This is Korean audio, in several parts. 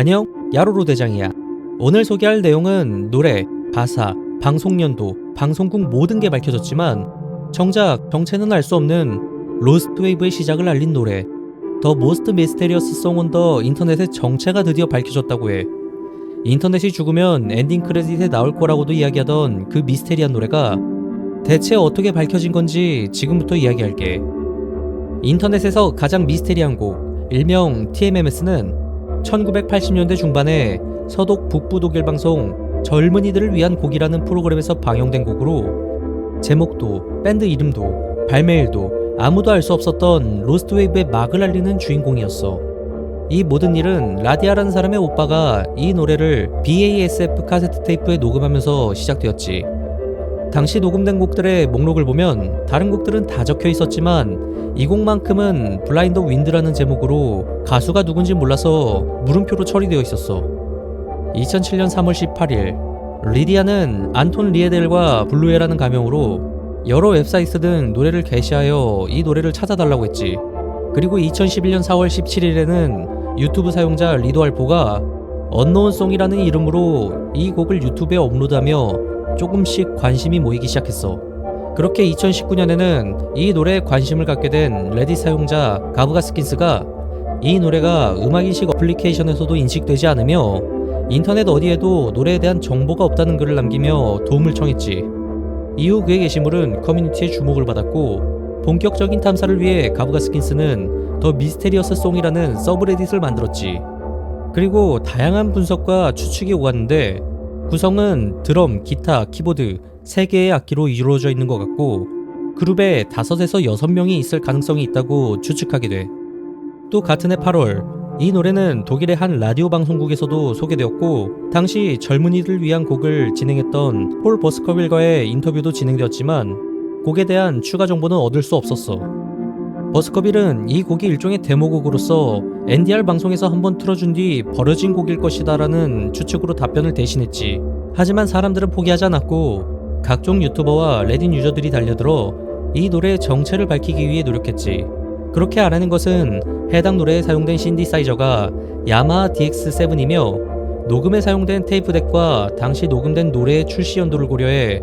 안녕, 야로로 대장이야. 오늘 소개할 내용은 노래, 가사, 방송 연도, 방송국 모든 게 밝혀졌지만 정작 정체는 알 수 없는 로스트 웨이브의 시작을 알린 노래 더 모스트 미스테리어스 송온 더 인터넷의 정체가 드디어 밝혀졌다고 해. 인터넷이 죽으면 엔딩 크레딧에 나올 거라고도 이야기하던 그 미스테리한 노래가 대체 어떻게 밝혀진 건지 지금부터 이야기할게. 인터넷에서 가장 미스테리한 곡, 일명 TMMS는 1980년대 중반에 서독 북부 독일 방송 젊은이들을 위한 곡이라는 프로그램에서 방영된 곡으로 제목도 밴드 이름도 발매일도 아무도 알 수 없었던 로스트웨이브의 막을 알리는 주인공이었어. 이 모든 일은 라디아라는 사람의 오빠가 이 노래를 BASF 카세트 테이프에 녹음하면서 시작되었지. 당시 녹음된 곡들의 목록을 보면 다른 곡들은 다 적혀 있었지만 이 곡만큼은 블라인드 윈드라는 제목으로 가수가 누군지 몰라서 물음표로 처리되어 있었어. 2007년 3월 18일 리디아는 안톤 리에델과 블루에라는 가명으로 여러 웹사이트 등 노래를 게시하여 이 노래를 찾아달라고 했지. 그리고 2011년 4월 17일에는 유튜브 사용자 리도 알포가 언노운 송이라는 이름으로 이 곡을 유튜브에 업로드하며 조금씩 관심이 모이기 시작했어. 그렇게 2019년에는 이 노래에 관심을 갖게 된 레딧 사용자 가브가 스킨스가 이 노래가 음악 인식 어플리케이션에서도 인식되지 않으며 인터넷 어디에도 노래에 대한 정보가 없다는 글을 남기며 도움을 청했지. 이후 그의 게시물은 커뮤니티의 주목을 받았고 본격적인 탐사를 위해 가브가 스킨스는 더 미스테리어스 송이라는 서브레딧을 만들었지. 그리고 다양한 분석과 추측이 오갔는데 구성은 드럼, 기타, 키보드 3개의 악기로 이루어져 있는 것 같고 그룹에 5에서 6명이 있을 가능성이 있다고 추측하게 돼. 또 같은 해 8월 이 노래는 독일의 한 라디오 방송국에서도 소개되었고 당시 젊은이들 위한 곡을 진행했던 폴 버스커빌과의 인터뷰도 진행되었지만 곡에 대한 추가 정보는 얻을 수 없었어. 버스커빌은 이 곡이 일종의 데모곡으로서 NDR 방송에서 한번 틀어준 뒤 버려진 곡일 것이다라는 추측으로 답변을 대신했지. 하지만 사람들은 포기하지 않았고 각종 유튜버와 레딧 유저들이 달려들어 이 노래의 정체를 밝히기 위해 노력했지. 그렇게 알아낸 것은 해당 노래에 사용된 신디사이저가 야마하 DX7이며 녹음에 사용된 테이프 덱과 당시 녹음된 노래의 출시 연도를 고려해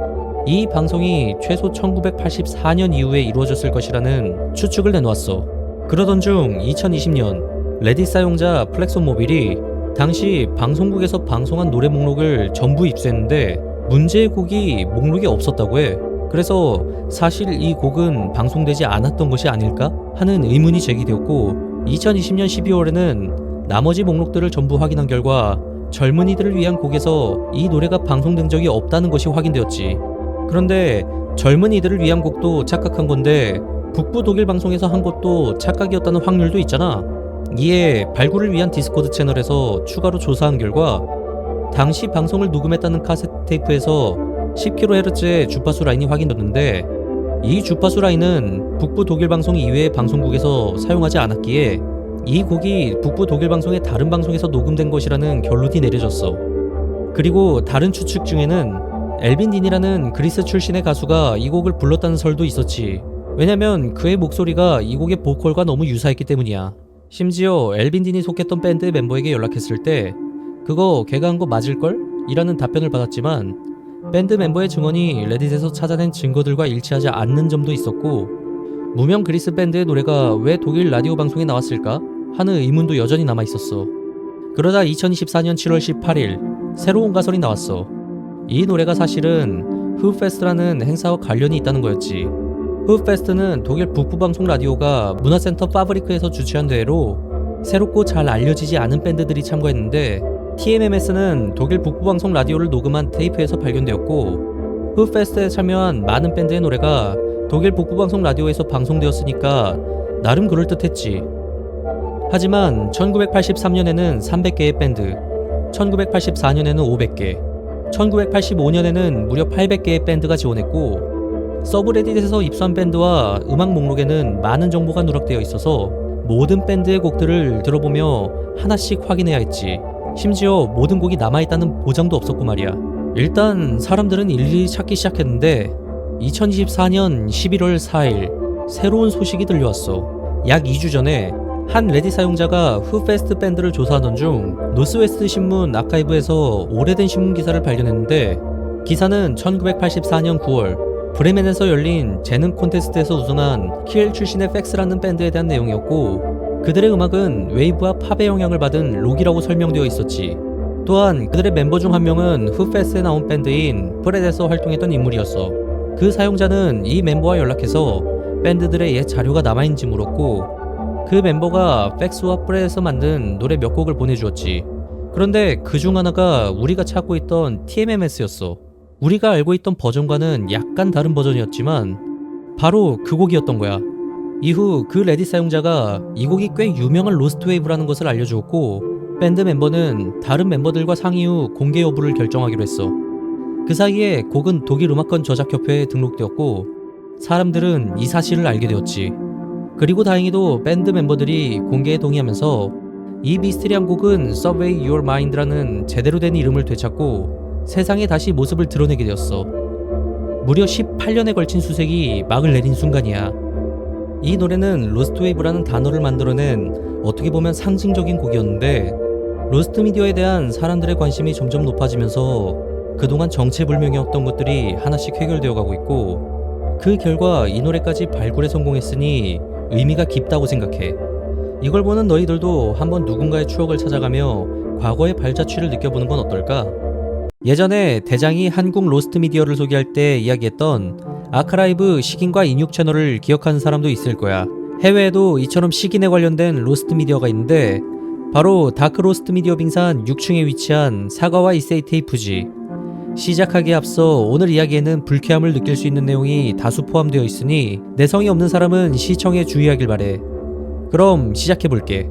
이 방송이 최소 1984년 이후에 이루어졌을 것이라는 추측을 내놓았어. 그러던 중 2020년 레딧 사용자 플렉손 모빌이 당시 방송국에서 방송한 노래 목록을 전부 입수했는데 문제의 곡이 목록에 없었다고 해. 그래서 사실 이 곡은 방송되지 않았던 것이 아닐까 하는 의문이 제기되었고 2020년 12월에는 나머지 목록들을 전부 확인한 결과 젊은이들을 위한 곡에서 이 노래가 방송된 적이 없다는 것이 확인되었지. 그런데 젊은이들을 위한 곡도 착각한 건데 북부 독일 방송에서 한 것도 착각이었다는 확률도 있잖아. 이에 발굴을 위한 디스코드 채널에서 추가로 조사한 결과 당시 방송을 녹음했다는 카세트 테이프에서 10kHz의 주파수 라인이 확인됐는데 이 주파수 라인은 북부 독일 방송 이외의 방송국에서 사용하지 않았기에 이 곡이 북부 독일 방송의 다른 방송에서 녹음된 것이라는 결론이 내려졌어. 그리고 다른 추측 중에는 엘빈 딘이라는 그리스 출신의 가수가 이 곡을 불렀다는 설도 있었지. 왜냐면 그의 목소리가 이 곡의 보컬과 너무 유사했기 때문이야. 심지어 엘빈 딘이 속했던 밴드 멤버에게 연락했을 때 그거 걔가 한 거 맞을걸? 이라는 답변을 받았지만 밴드 멤버의 증언이 레딧에서 찾아낸 증거들과 일치하지 않는 점도 있었고 무명 그리스 밴드의 노래가 왜 독일 라디오 방송에 나왔을까 하는 의문도 여전히 남아 있었어. 그러다 2024년 7월 18일 새로운 가설이 나왔어. 이 노래가 사실은 흡페스트라는 행사와 관련이 있다는 거였지. 흡페스트는 독일 북부 방송 라디오가 문화센터 파브리크에서 주최한 대회로 새롭고 잘 알려지지 않은 밴드들이 참가했는데 TMMS는 독일 북부방송 라디오를 녹음한 테이프에서 발견되었고 흡페스트에 참여한 많은 밴드의 노래가 독일 북부방송 라디오에서 방송되었으니까 나름 그럴듯했지. 하지만 1983년에는 300개의 밴드, 1984년에는 500개, 1985년에는 무려 800개의 밴드가 지원했고 서브레딧에서 입수한 밴드와 음악 목록에는 많은 정보가 누락되어 있어서 모든 밴드의 곡들을 들어보며 하나씩 확인해야 했지. 심지어 모든 곡이 남아있다는 보장도 없었고 말이야. 일단 사람들은 일일이 찾기 시작했는데 2024년 11월 4일 새로운 소식이 들려왔어. 약 2주 전에 한 레딧 사용자가 후페스트 밴드를 조사하던 중 노스웨스트 신문 아카이브에서 오래된 신문 기사를 발견했는데 기사는 1984년 9월 브레멘에서 열린 재능 콘테스트에서 우승한 킬 출신의 팩스라는 밴드에 대한 내용이었고 그들의 음악은 웨이브와 팝의 영향을 받은 록이라고 설명되어 있었지. 또한 그들의 멤버 중 한 명은 후페스에 나온 밴드인 프레드에서 활동했던 인물이었어. 그 사용자는 이 멤버와 연락해서 밴드들의 옛 자료가 남아있는지 물었고 그 멤버가 팩스와 프레드에서 만든 노래 몇 곡을 보내주었지. 그런데 그 중 하나가 우리가 찾고 있던 TMMS였어. 우리가 알고 있던 버전과는 약간 다른 버전이었지만 바로 그 곡이었던 거야. 이후 그 레딧 사용자가 이 곡이 꽤 유명한 로스트 웨이브라는 것을 알려주었고 밴드 멤버는 다른 멤버들과 상의 후 공개 여부를 결정하기로 했어. 그 사이에 곡은 독일 음악권 저작협회에 등록되었고 사람들은 이 사실을 알게 되었지. 그리고 다행히도 밴드 멤버들이 공개에 동의하면서 이 미스테리한 곡은 Subway Your Mind라는 제대로 된 이름을 되찾고 세상에 다시 모습을 드러내게 되었어. 무려 18년에 걸친 수색이 막을 내린 순간이야. 이 노래는 로스트 웨이브라는 단어를 만들어낸 어떻게 보면 상징적인 곡이었는데 로스트 미디어에 대한 사람들의 관심이 점점 높아지면서 그동안 정체불명이었던 것들이 하나씩 해결되어 가고 있고 그 결과 이 노래까지 발굴에 성공했으니 의미가 깊다고 생각해. 이걸 보는 너희들도 한번 누군가의 추억을 찾아가며 과거의 발자취를 느껴보는 건 어떨까? 예전에 대장이 한국 로스트 미디어를 소개할 때 이야기했던 아카라이브 식인과 인육 채널을 기억하는 사람도 있을 거야. 해외에도 이처럼 식인에 관련된 로스트 미디어가 있는데 바로 다크 로스트 미디어 빙산 6층에 위치한 사과와 이세이 테이프지. 시작하기에 앞서 오늘 이야기에는 불쾌함을 느낄 수 있는 내용이 다수 포함되어 있으니 내성이 없는 사람은 시청에 주의하길 바래. 그럼 시작해볼게.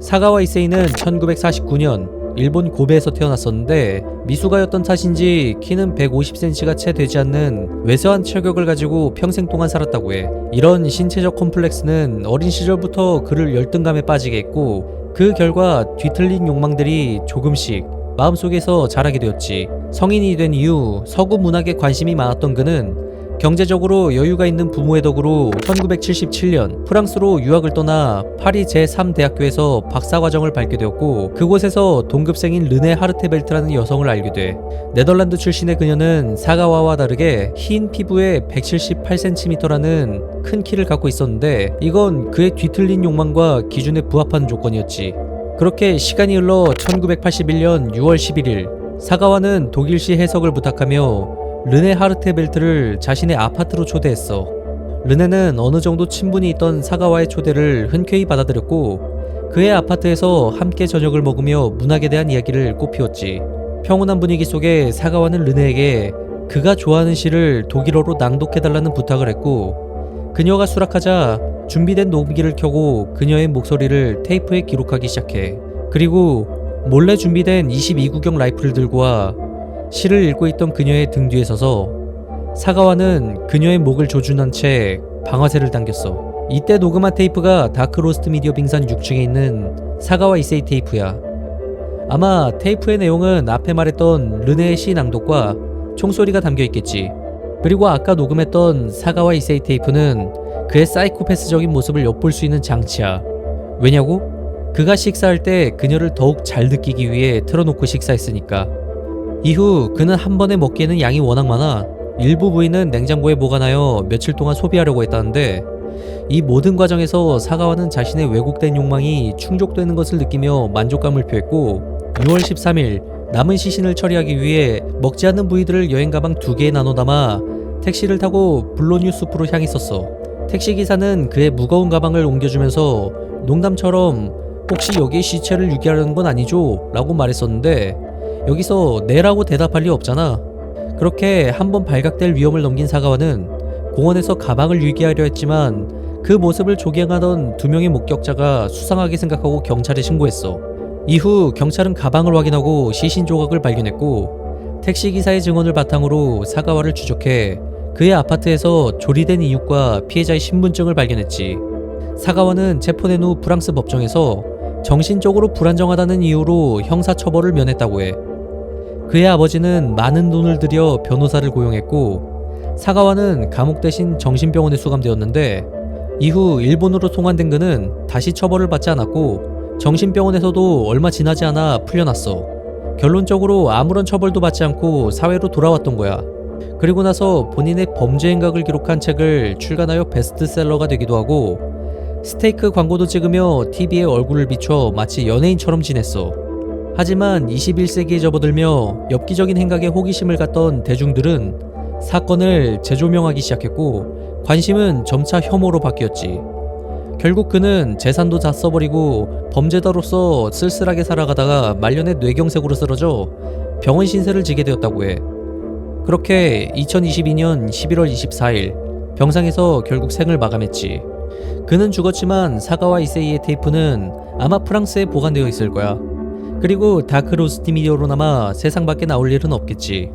사가와 이세이는 1949년 일본 고베에서 태어났었는데 미수가였던 탓인지 키는 150cm가 채 되지 않는 외소한 체격을 가지고 평생 동안 살았다고 해. 이런 신체적 컴플렉스는 어린 시절부터 그를 열등감에 빠지게 했고 그 결과 뒤틀린 욕망들이 조금씩 마음속에서 자라게 되었지. 성인이 된 이후 서구 문학에 관심이 많았던 그는 경제적으로 여유가 있는 부모의 덕으로 1977년 프랑스로 유학을 떠나 파리 제3대학교에서 박사과정을 밟게 되었고 그곳에서 동급생인 르네 하르테벨트라는 여성을 알게 돼 네덜란드 출신의 그녀는 사가와와 다르게 흰 피부에 178cm라는 큰 키를 갖고 있었는데 이건 그의 뒤틀린 욕망과 기준에 부합하는 조건이었지 그렇게 시간이 흘러 1981년 6월 11일 사가와는 독일시 해석을 부탁하며 르네 하르테벨트를 자신의 아파트로 초대했어. 르네는 어느 정도 친분이 있던 사가와의 초대를 흔쾌히 받아들였고 그의 아파트에서 함께 저녁을 먹으며 문학에 대한 이야기를 꽃피웠지. 평온한 분위기 속에 사가와는 르네에게 그가 좋아하는 시를 독일어로 낭독해달라는 부탁을 했고 그녀가 수락하자 준비된 녹음기를 켜고 그녀의 목소리를 테이프에 기록하기 시작해. 그리고 몰래 준비된 22구경 라이플을 들고 와 시를 읽고 있던 그녀의 등 뒤에 서서 사가와는 그녀의 목을 조준한 채 방아쇠를 당겼어. 이때 녹음한 테이프가 다크로스트 미디어 빙산 6층에 있는 사가와 이세이 테이프야. 아마 테이프의 내용은 앞에 말했던 르네의 시 낭독과 총소리가 담겨 있겠지. 그리고 아까 녹음했던 사가와 이세이 테이프는 그의 사이코패스적인 모습을 엿볼 수 있는 장치야. 왜냐고? 그가 식사할 때 그녀를 더욱 잘 느끼기 위해 틀어놓고 식사했으니까. 이후 그는 한 번에 먹기에는 양이 워낙 많아 일부 부위는 냉장고에 보관하여 며칠 동안 소비하려고 했다는데 이 모든 과정에서 사가와는 자신의 왜곡된 욕망이 충족되는 것을 느끼며 만족감을 표했고 6월 13일 남은 시신을 처리하기 위해 먹지 않는 부위들을 여행 가방 두 개에 나눠 담아 택시를 타고 블로뉴 숲으로 향했었어. 택시 기사는 그의 무거운 가방을 옮겨주면서 농담처럼 혹시 여기에 시체를 유기하려는 건 아니죠? 라고 말했었는데 여기서 네라고 대답할 리 없잖아. 그렇게 한 번 발각될 위험을 넘긴 사가와는 공원에서 가방을 유기하려 했지만 그 모습을 조경하던 두 명의 목격자가 수상하게 생각하고 경찰에 신고했어. 이후 경찰은 가방을 확인하고 시신 조각을 발견했고 택시기사의 증언을 바탕으로 사가와를 추적해 그의 아파트에서 조리된 이육과 피해자의 신분증을 발견했지. 사가와는 체포된 후 프랑스 법정에서 정신적으로 불안정하다는 이유로 형사처벌을 면했다고 해. 그의 아버지는 많은 돈을 들여 변호사를 고용했고 사가와는 감옥 대신 정신병원에 수감되었는데 이후 일본으로 송환된 그는 다시 처벌을 받지 않았고 정신병원에서도 얼마 지나지 않아 풀려났어. 결론적으로 아무런 처벌도 받지 않고 사회로 돌아왔던 거야. 그리고 나서 본인의 범죄 행각을 기록한 책을 출간하여 베스트셀러가 되기도 하고 스테이크 광고도 찍으며 TV에 얼굴을 비춰 마치 연예인처럼 지냈어. 하지만 21세기에 접어들며 엽기적인 행각에 호기심을 갖던 대중들은 사건을 재조명하기 시작했고 관심은 점차 혐오로 바뀌었지. 결국 그는 재산도 다 써버리고 범죄자로서 쓸쓸하게 살아가다가 말년에 뇌경색으로 쓰러져 병원 신세를 지게 되었다고 해. 그렇게 2022년 11월 24일 병상에서 결국 생을 마감했지. 그는 죽었지만 사가와 이세이의 테이프는 아마 프랑스에 보관되어 있을 거야. 그리고 다크로스티 미디어로나마 세상 밖에 나올 일은 없겠지.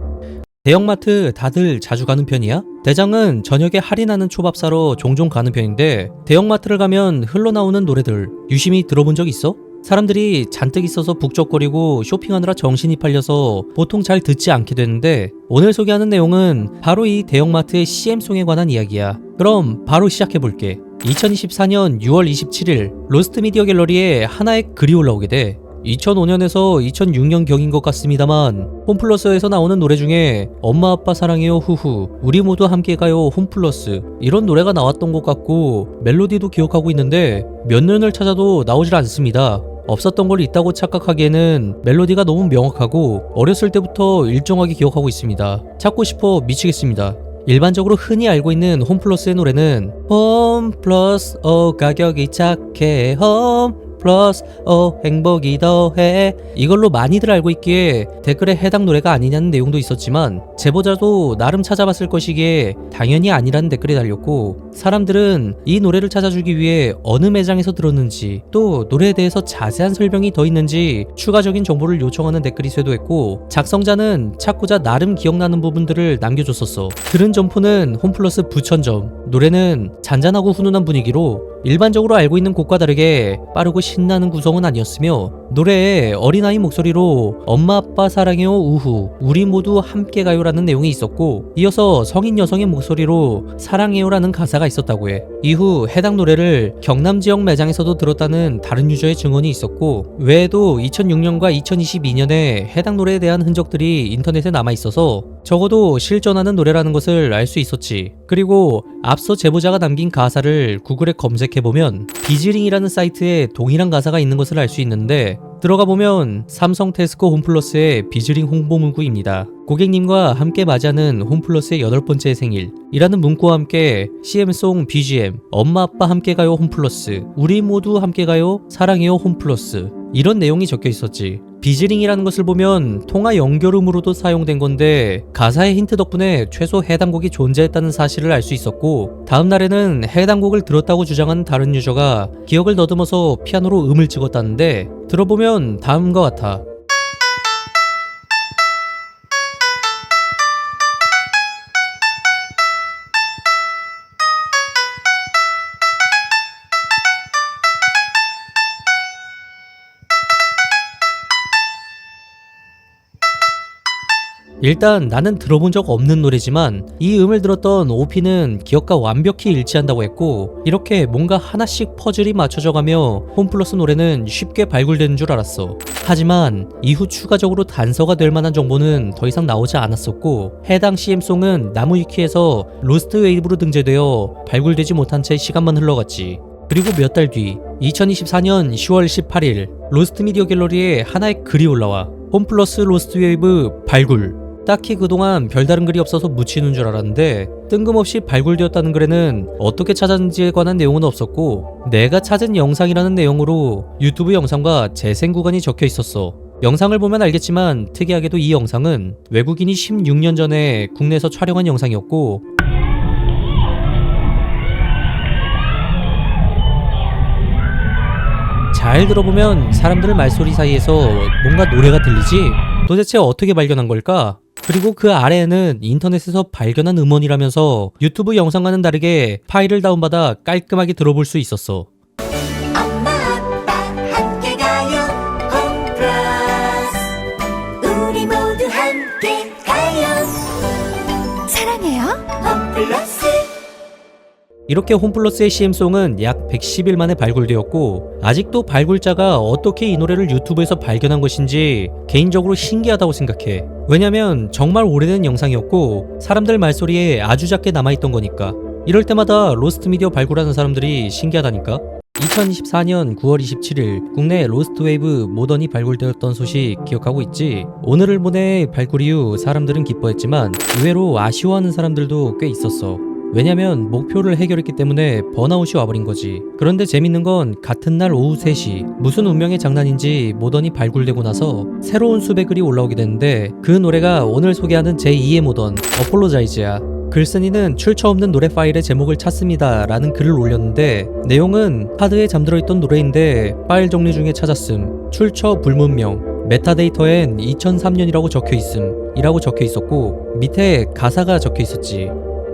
대형마트 다들 자주 가는 편이야? 대장은 저녁에 할인하는 초밥 사러 종종 가는 편인데 대형마트를 가면 흘러나오는 노래들 유심히 들어본 적 있어? 사람들이 잔뜩 있어서 북적거리고 쇼핑하느라 정신이 팔려서 보통 잘 듣지 않게 되는데 오늘 소개하는 내용은 바로 이 대형마트의 CM송에 관한 이야기야. 그럼 바로 시작해볼게. 2024년 6월 27일 로스트 미디어 갤러리에 하나의 글이 올라오게 돼. 2005년에서 2006년 경인 것 같습니다만 홈플러스에서 나오는 노래 중에 엄마 아빠 사랑해요 후후 우리 모두 함께 가요 홈플러스 이런 노래가 나왔던 것 같고 멜로디도 기억하고 있는데 몇 년을 찾아도 나오질 않습니다. 없었던 걸 있다고 착각하기에는 멜로디가 너무 명확하고 어렸을 때부터 일정하게 기억하고 있습니다. 찾고 싶어 미치겠습니다. 일반적으로 흔히 알고 있는 홈플러스의 노래는 홈 플러스 어 가격이 착해 홈 플러스 어 행복이 더해. 이걸로 많이들 알고 있기에 댓글에 해당 노래가 아니냐는 내용도 있었지만 제보자도 나름 찾아봤을 것이기에 당연히 아니라는 댓글이 달렸고 사람들은 이 노래를 찾아주기 위해 어느 매장에서 들었는지 또 노래에 대해서 자세한 설명이 더 있는지 추가적인 정보를 요청하는 댓글이 쇄도했고 작성자는 찾고자 나름 기억나는 부분들을 남겨줬었어. 들은 점포는 홈플러스 부천점. 노래는 잔잔하고 훈훈한 분위기로 일반적으로 알고 있는 곡과 다르게 빠르고 신나는 구성은 아니었으며 노래에 어린아이 목소리로 엄마 아빠 사랑해요 우후 우리 모두 함께 가요라는 내용이 있었고 이어서 성인 여성의 목소리로 사랑해요라는 가사가 있었다고 해. 이후 해당 노래를 경남 지역 매장에서도 들었다는 다른 유저의 증언이 있었고 외에도 2006년과 2022년에 해당 노래에 대한 흔적들이 인터넷에 남아 있어서 적어도 실존하는 노래라는 것을 알 수 있었지. 그리고 앞서 제보자가 남긴 가사를 구글에 검색 해보면 비즈링이라는 사이트에 동일한 가사가 있는 것을 알 수 있는데 들어가 보면 삼성 테스코 홈플러스의 비즈링 홍보 문구입니다. 고객님과 함께 맞이하는 홈플러스의 여덟 번째 생일이라는 문구와 함께 CM송 BGM 엄마 아빠 함께 가요 홈플러스 우리 모두 함께 가요 사랑해요 홈플러스 이런 내용이 적혀 있었지. 비즈링이라는 것을 보면 통화 연결음으로도 사용된 건데 가사의 힌트 덕분에 최소 해당 곡이 존재했다는 사실을 알 수 있었고 다음 날에는 해당 곡을 들었다고 주장하는 다른 유저가 기억을 더듬어서 피아노로 음을 찍었다는데 들어보면 다음과 같아. 일단 나는 들어본 적 없는 노래지만 이 음을 들었던 오피는 기억과 완벽히 일치한다고 했고 이렇게 뭔가 하나씩 퍼즐이 맞춰져 가며 홈플러스 노래는 쉽게 발굴되는 줄 알았어. 하지만 이후 추가적으로 단서가 될 만한 정보는 더 이상 나오지 않았었고 해당 CM송은 나무 위키에서 로스트 웨이브로 등재되어 발굴되지 못한 채 시간만 흘러갔지. 그리고 몇 달 뒤 2024년 10월 18일 로스트 미디어 갤러리에 하나의 글이 올라와 홈플러스 로스트 웨이브 발굴 딱히 그동안 별다른 글이 없어서 묻히는 줄 알았는데 뜬금없이 발굴되었다는 글에는 어떻게 찾았는지에 관한 내용은 없었고 내가 찾은 영상이라는 내용으로 유튜브 영상과 재생 구간이 적혀 있었어. 영상을 보면 알겠지만 특이하게도 이 영상은 외국인이 16년 전에 국내에서 촬영한 영상이었고 잘 들어보면 사람들 말소리 사이에서 뭔가 노래가 들리지? 도대체 어떻게 발견한 걸까? 그리고 그 아래에는 인터넷에서 발견한 음원이라면서 유튜브 영상과는 다르게 파일을 다운받아 깔끔하게 들어볼 수 있었어. 이렇게 홈플러스의 CM송은 약 110일 만에 발굴되었고 아직도 발굴자가 어떻게 이 노래를 유튜브에서 발견한 것인지 개인적으로 신기하다고 생각해. 왜냐면 정말 오래된 영상이었고 사람들 말소리에 아주 작게 남아있던 거니까. 이럴 때마다 로스트 미디어 발굴하는 사람들이 신기하다니까. 2024년 9월 27일 국내 로스트 웨이브 모던이 발굴되었던 소식 기억하고 있지? 오늘을 보내 발굴 이후 사람들은 기뻐했지만 의외로 아쉬워하는 사람들도 꽤 있었어. 왜냐면 목표를 해결했기 때문에 번아웃이 와버린 거지. 그런데 재밌는 건 같은 날 오후 3시 무슨 운명의 장난인지 모던이 발굴되고 나서 새로운 수백 글이 올라오게 됐는데 그 노래가 오늘 소개하는 제2의 모던 어폴로자이즈야. 글쓴이는 출처 없는 노래 파일의 제목을 찾습니다 라는 글을 올렸는데 내용은 하드에 잠들어 있던 노래인데 파일 정리 중에 찾았음 출처 불문명 메타데이터엔 2003년이라고 적혀 있음 이라고 적혀 있었고 밑에 가사가 적혀 있었지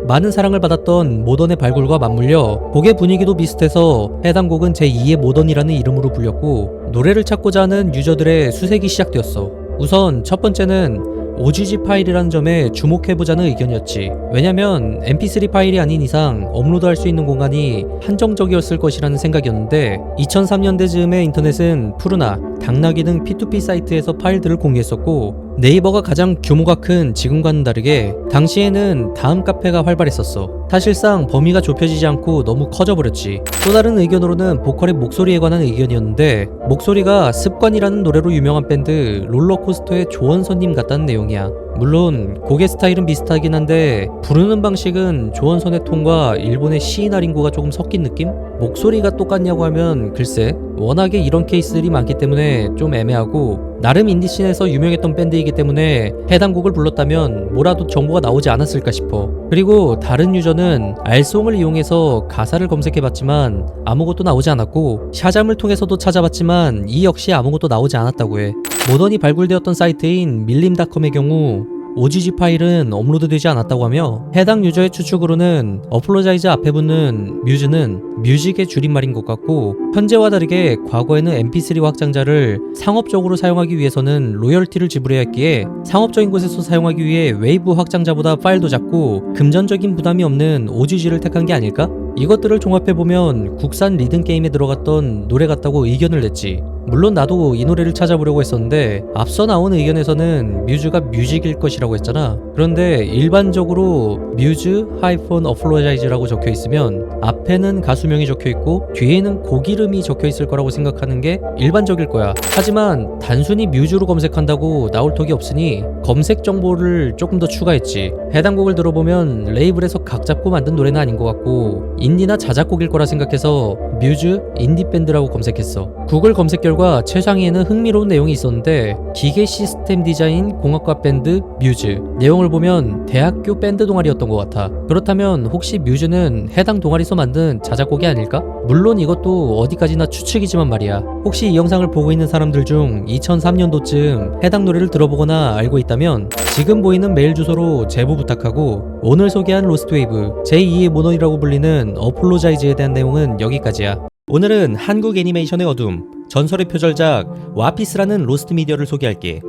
많은 사랑을 받았던 모던의 발굴과 맞물려 곡의 분위기도 비슷해서 해당 곡은 제2의 모던이라는 이름으로 불렸고 노래를 찾고자 하는 유저들의 수색이 시작되었어 우선 첫 번째는 OGG 파일이라는 점에 주목해보자는 의견이었지. 왜냐면 mp3 파일이 아닌 이상 업로드할 수 있는 공간이 한정적이었을 것이라는 생각이었는데 2003년대 즈음의 인터넷은 푸르나, 당나귀 등 P2P 사이트에서 파일들을 공개했었고 네이버가 가장 규모가 큰 지금과는 다르게 당시에는 다음 카페가 활발했었어. 사실상 범위가 좁혀지지 않고 너무 커져버렸지. 또 다른 의견으로는 보컬의 목소리에 관한 의견이었는데 목소리가 습관이라는 노래로 유명한 밴드 롤러코스터의 조원선님 같다는 내용이야. 물론 곡의 스타일은 비슷하긴 한데 부르는 방식은 조원선의 톤과 일본의 시인 아린고가 조금 섞인 느낌? 목소리가 똑같냐고 하면 글쎄 워낙에 이런 케이스들이 많기 때문에 좀 애매하고 나름 인디씬에서 유명했던 밴드이기 때문에 해당 곡을 불렀다면 뭐라도 정보가 나오지 않았을까 싶어 그리고 다른 유저는 알송을 이용해서 가사를 검색해봤지만 아무것도 나오지 않았고 샤잠을 통해서도 찾아봤지만 이 역시 아무것도 나오지 않았다고 해 모던이 발굴되었던 사이트인 밀림닷컴의 경우 OGG 파일은 업로드되지 않았다고 하며 해당 유저의 추측으로는 어플로자이즈 앞에 붙는 뮤즈는 뮤직의 줄임말인 것 같고 현재와 다르게 과거에는 mp3 확장자를 상업적으로 사용하기 위해서는 로열티를 지불해야 했기에 상업적인 곳에서 사용하기 위해 웨이브 확장자보다 파일도 작고 금전적인 부담이 없는 OGG를 택한 게 아닐까? 이것들을 종합해보면 국산 리듬 게임에 들어갔던 노래 같다고 의견을 냈지. 물론 나도 이 노래를 찾아보려고 했었는데 앞서 나온 의견에서는 뮤즈가 뮤직일 것이라고 했잖아. 그런데 일반적으로 뮤즈 하이폰 어플로자이즈라고 적혀 있으면 앞에는 가수명이 적혀 있고 뒤에는 곡 이름이 적혀 있을 거라고 생각하는 게 일반적일 거야. 하지만 단순히 뮤즈로 검색한다고 나올 턱이 없으니 검색 정보를 조금 더 추가했지. 해당 곡을 들어보면 레이블에서 각 잡고 만든 노래는 아닌 것 같고 인디나 자작곡일 거라 생각해서 뮤즈 인디 밴드라고 검색했어. 구글 검색 결과 최상위에는 흥미로운 내용이 있었는데 기계 시스템 디자인 공학과 밴드 뮤즈. 내용을 보면 대학교 밴드 동아리였던 것 같아. 그렇다면 혹시 뮤즈는 해당 동아리에서 만든 자작곡이 아닐까? 물론 이것도 어디까지나 추측이지만 말이야. 혹시 이 영상을 보고 있는 사람들 중 2003년도쯤 해당 노래를 들어보거나 알고 있다면 지금 보이는 메일 주소로 제보 부탁하고 오늘 소개한 로스트웨이브 제2의 모논이라고 불리는 어플로자이즈에 대한 내용은 여기까지야. 오늘은 한국 애니메이션의 어둠, 전설의 표절작 와피스라는 로스트 미디어를 소개할게.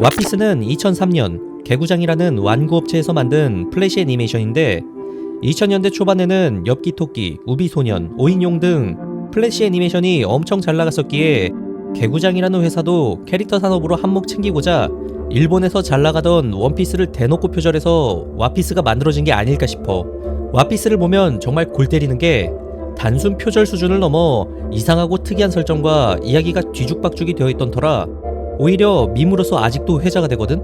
와피스는 2003년 개구장이라는 완구 업체에서 만든 플래시 애니메이션인데 2000년대 초반에는 엽기 토끼, 우비소년, 오인용 등 플래시 애니메이션이 엄청 잘 나갔었기에 개구장이라는 회사도 캐릭터 산업으로 한몫 챙기고자 일본에서 잘 나가던 원피스를 대놓고 표절해서 와피스가 만들어진 게 아닐까 싶어. 와피스를 보면 정말 골 때리는 게 단순 표절 수준을 넘어 이상하고 특이한 설정과 이야기가 뒤죽박죽이 되어 있던 터라 오히려 밈으로서 아직도 회자가 되거든.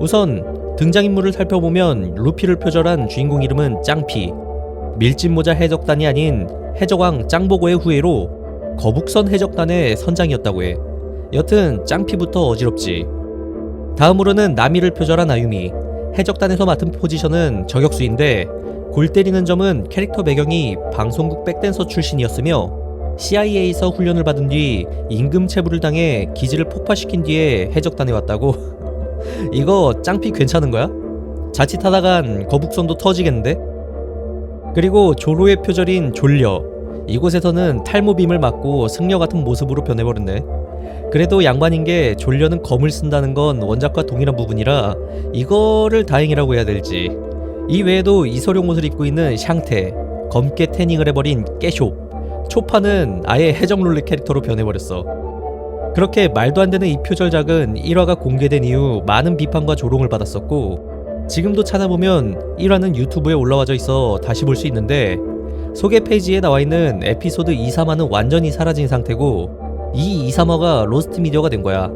우선 등장인물을 살펴보면 루피를 표절한 주인공 이름은 짱피. 밀짚모자 해적단이 아닌 해적왕 짱보고의 후예로 거북선 해적단의 선장이었다고 해. 여튼 짱피부터 어지럽지. 다음으로는 나미를 표절한 아유미. 해적단에서 맡은 포지션은 저격수인데 골 때리는 점은 캐릭터 배경이 방송국 백댄서 출신이었으며 CIA에서 훈련을 받은 뒤 임금 체불을 당해 기지를 폭파시킨 뒤에 해적단에 왔다고. 이거 짱피 괜찮은 거야? 자칫하다간 거북선도 터지겠는데? 그리고 조로의 표절인 졸려. 이곳에서는 탈모빔을 맞고 승려 같은 모습으로 변해버렸네. 그래도 양반인 게 졸려는 검을 쓴다는 건 원작과 동일한 부분이라 이거를 다행이라고 해야 될지. 이 외에도 이소룡 옷을 입고 있는 샹태, 검게 태닝을 해버린 깨쇼. 초파는 아예 해적룰렛 캐릭터로 변해버렸어. 그렇게 말도 안 되는 이 표절작은 1화가 공개된 이후 많은 비판과 조롱을 받았었고 지금도 찾아보면 1화는 유튜브에 올라와져 있어 다시 볼 수 있는데 소개 페이지에 나와 있는 에피소드 2, 3화는 완전히 사라진 상태고 이 2, 3화가 로스트 미디어가 된 거야.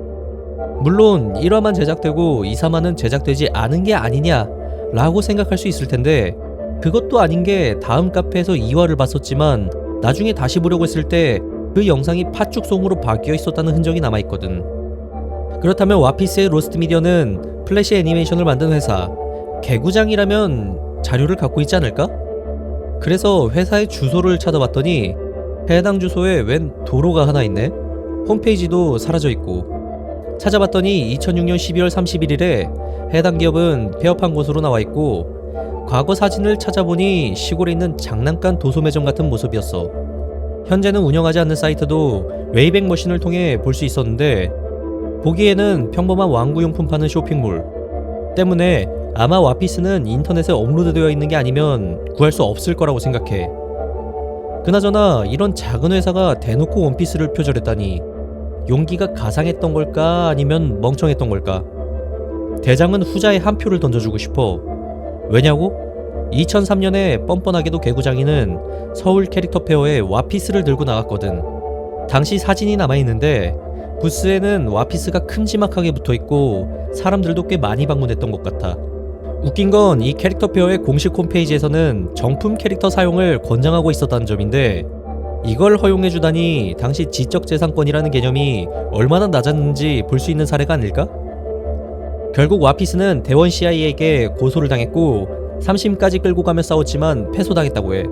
물론 1화만 제작되고 2, 3화는 제작되지 않은 게 아니냐 라고 생각할 수 있을 텐데 그것도 아닌 게 다음 카페에서 2화를 봤었지만 나중에 다시 보려고 했을 때 그 영상이 팥죽송으로 바뀌어 있었다는 흔적이 남아있거든. 그렇다면 와피스의 로스트 미디어는 플래시 애니메이션을 만든 회사 개구장이라면 자료를 갖고 있지 않을까? 그래서 회사의 주소를 찾아봤더니 해당 주소에 웬 도로가 하나 있네. 홈페이지도 사라져 있고 찾아봤더니 2006년 12월 31일에 해당 기업은 폐업한 곳으로 나와 있고 과거 사진을 찾아보니 시골에 있는 장난감 도소 매점 같은 모습이었어. 현재는 운영하지 않는 사이트도 웨이백 머신을 통해 볼 수 있었는데 보기에는 평범한 왕구용품 파는 쇼핑몰 때문에 아마 와피스는 인터넷에 업로드되어 있는 게 아니면 구할 수 없을 거라고 생각해. 그나저나 이런 작은 회사가 대놓고 원피스를 표절했다니 용기가 가상했던 걸까 아니면 멍청했던 걸까? 대장은 후자에 한 표를 던져주고 싶어. 왜냐고? 2003년에 뻔뻔하게도 개구장이는 서울 캐릭터 페어에 와피스를 들고 나갔거든. 당시 사진이 남아있는데 부스에는 와피스가 큼지막하게 붙어있고 사람들도 꽤 많이 방문했던 것 같아. 웃긴 건 이 캐릭터 페어의 공식 홈페이지에서는 정품 캐릭터 사용을 권장하고 있었다는 점인데 이걸 허용해주다니 당시 지적재산권이라는 개념이 얼마나 낮았는지 볼 수 있는 사례가 아닐까? 결국 와피스는 대원 CI에게 고소를 당했고 3심까지 끌고 가며 싸웠지만 패소당했다고 해.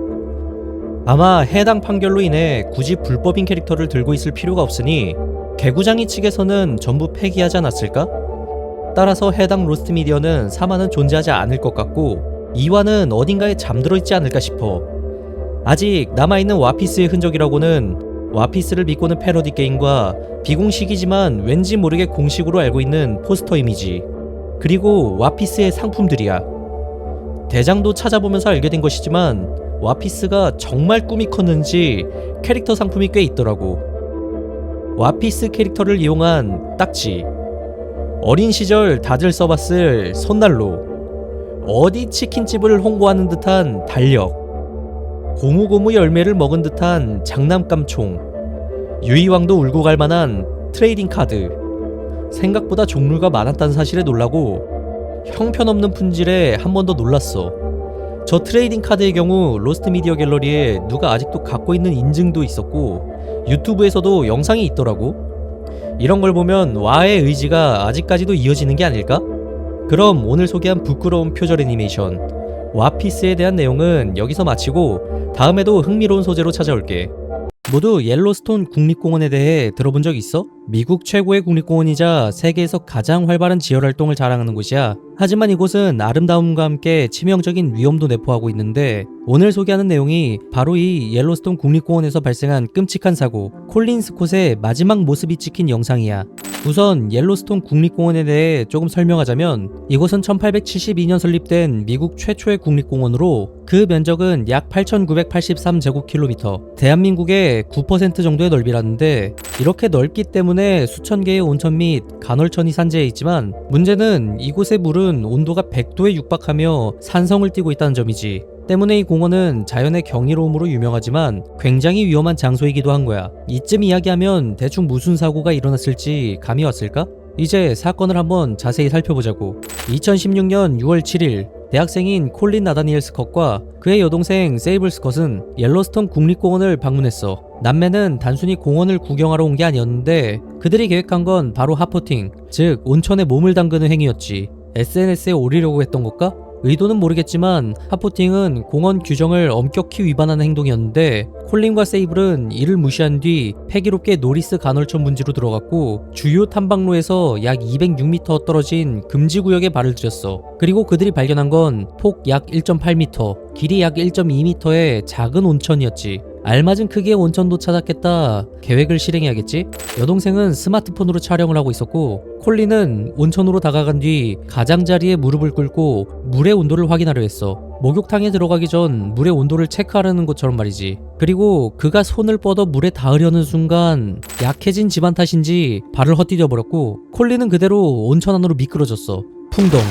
아마 해당 판결로 인해 굳이 불법인 캐릭터를 들고 있을 필요가 없으니 개구장이 측에서는 전부 폐기하지 않았을까? 따라서 해당 로스트 미디어는 3화는 존재하지 않을 것 같고 2화는 어딘가에 잠들어 있지 않을까 싶어. 아직 남아있는 와피스의 흔적이라고는 와피스를 비꼬는 패러디 게임과 비공식이지만 왠지 모르게 공식으로 알고 있는 포스터 이미지 그리고 와피스의 상품들이야. 대장도 찾아보면서 알게 된 것이지만 와피스가 정말 꿈이 컸는지 캐릭터 상품이 꽤 있더라고. 와피스 캐릭터를 이용한 딱지. 어린 시절 다들 써봤을 손난로. 어디 치킨집을 홍보하는 듯한 달력. 고무고무 열매를 먹은 듯한 장난감 총. 유이왕도 울고 갈 만한 트레이딩 카드. 생각보다 종류가 많았다는 사실에 놀라고 형편없는 품질에 한 번 더 놀랐어. 저 트레이딩 카드의 경우 로스트 미디어 갤러리에 누가 아직도 갖고 있는 인증도 있었고 유튜브에서도 영상이 있더라고. 이런 걸 보면 와의 의지가 아직까지도 이어지는 게 아닐까? 그럼 오늘 소개한 부끄러운 표절 애니메이션 와피스에 대한 내용은 여기서 마치고 다음에도 흥미로운 소재로 찾아올게. 모두 옐로스톤 국립공원에 대해 들어본 적 있어? 미국 최고의 국립공원이자 세계에서 가장 활발한 지열 활동을 자랑하는 곳이야. 하지만 이곳은 아름다움과 함께 치명적인 위험도 내포하고 있는데 오늘 소개하는 내용이 바로 이 옐로스톤 국립공원에서 발생한 끔찍한 사고 콜린 스콧의 마지막 모습이 찍힌 영상이야. 우선 옐로스톤 국립공원에 대해 조금 설명하자면 이곳은 1872년 설립된 미국 최초의 국립공원으로 그 면적은 약 8,983제곱킬로미터, 대한민국의 9% 정도의 넓이라는데 이렇게 넓기 때문에 수천 개의 온천 및 간헐천이 산재해 있지만 문제는 이곳의 물은 온도가 100도에 육박하며 산성을 띠고 있다는 점이지. 때문에 이 공원은 자연의 경이로움으로 유명하지만 굉장히 위험한 장소이기도 한 거야. 이쯤 이야기하면 대충 무슨 사고가 일어났을지 감이 왔을까? 이제 사건을 한번 자세히 살펴보자고. 2016년 6월 7일 대학생인 콜린 나다니엘 스컷과 그의 여동생 세이블 스컷은 옐로스톤 국립공원을 방문했어. 남매는 단순히 공원을 구경하러 온 게 아니었는데 그들이 계획한 건 바로 하퍼팅, 즉 온천에 몸을 담그는 행위였지. SNS에 올리려고 했던 것까? 의도는 모르겠지만 하포팅은 공원 규정을 엄격히 위반하는 행동이었는데 콜린과 세이블은 이를 무시한 뒤 패기롭게 노리스 간헐천 분지로 들어갔고 주요 탐방로에서 약 206m 떨어진 금지 구역에 발을 들였어. 그리고 그들이 발견한 건 폭 약 1.8m, 길이 약 1.2m의 작은 온천이었지. 알맞은 크기의 온천도 찾았겠다. 계획을 실행해야겠지? 여동생은 스마트폰으로 촬영을 하고 있었고 콜린은 온천으로 다가간 뒤 가장자리에 무릎을 꿇고 물의 온도를 확인하려 했어. 목욕탕에 들어가기 전 물의 온도를 체크하려는 것처럼 말이지. 그리고 그가 손을 뻗어 물에 닿으려는 순간 약해진 집안 탓인지 발을 헛디뎌 버렸고 콜린은 그대로 온천 안으로 미끄러졌어. 풍덩.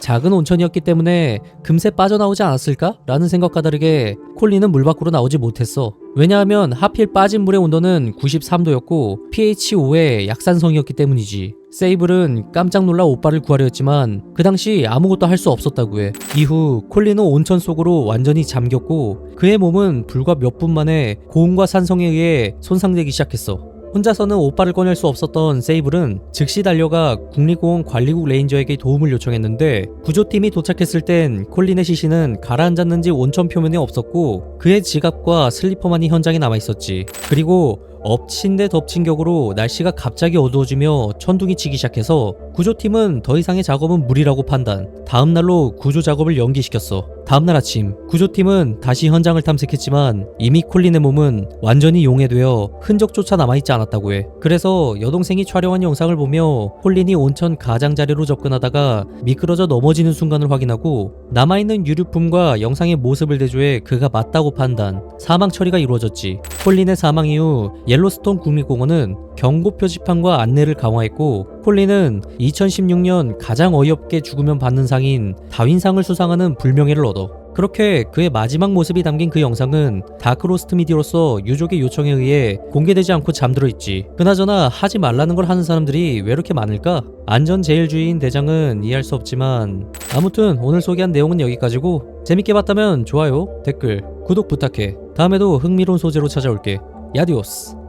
작은 온천이었기 때문에 금세 빠져나오지 않았을까? 라는 생각과 다르게 콜린은 물 밖으로 나오지 못했어. 왜냐하면 하필 빠진 물의 온도는 93도였고 pH 5의 약산성이었기 때문이지. 세이블은 깜짝 놀라 오빠를 구하려 했지만 그 당시 아무것도 할 수 없었다고 해. 이후 콜린은 온천 속으로 완전히 잠겼고 그의 몸은 불과 몇 분 만에 고온과 산성에 의해 손상되기 시작했어. 혼자서는 오빠를 꺼낼 수 없었던 세이블은 즉시 달려가 국립공원 관리국 레인저에게 도움을 요청했는데 구조팀이 도착했을 땐 콜린의 시신은 가라앉았는지 온천 표면에 없었고 그의 지갑과 슬리퍼만이 현장에 남아 있었지. 그리고 엎친 데 덮친 격으로 날씨가 갑자기 어두워지며 천둥이 치기 시작해서 구조팀은 더 이상의 작업은 무리라고 판단. 다음 날로 구조 작업을 연기시켰어. 다음 날 아침 구조팀은 다시 현장을 탐색했지만 이미 콜린의 몸은 완전히 용해되어 흔적조차 남아있지 않았다고 해. 그래서 여동생이 촬영한 영상을 보며 콜린이 온천 가장자리로 접근하다가 미끄러져 넘어지는 순간을 확인하고 남아있는 유류품과 영상의 모습을 대조해 그가 맞다고 판단. 사망 처리가 이루어졌지. 콜린의 사망 이후 옐로스톤 국립공원은 경고 표지판과 안내를 강화했고 콜린은 2016년 가장 어이없게 죽으면 받는 상인 다윈상을 수상하는 불명예를 얻어 그렇게 그의 마지막 모습이 담긴 그 영상은 다크로스트 미디어로서 유족의 요청에 의해 공개되지 않고 잠들어 있지. 그나저나 하지 말라는 걸 하는 사람들이 왜 이렇게 많을까? 안전 제일주의인 대장은 이해할 수 없지만 아무튼 오늘 소개한 내용은 여기까지고 재밌게 봤다면 좋아요, 댓글, 구독 부탁해. 다음에도 흥미로운 소재로 찾아올게. 야디오스.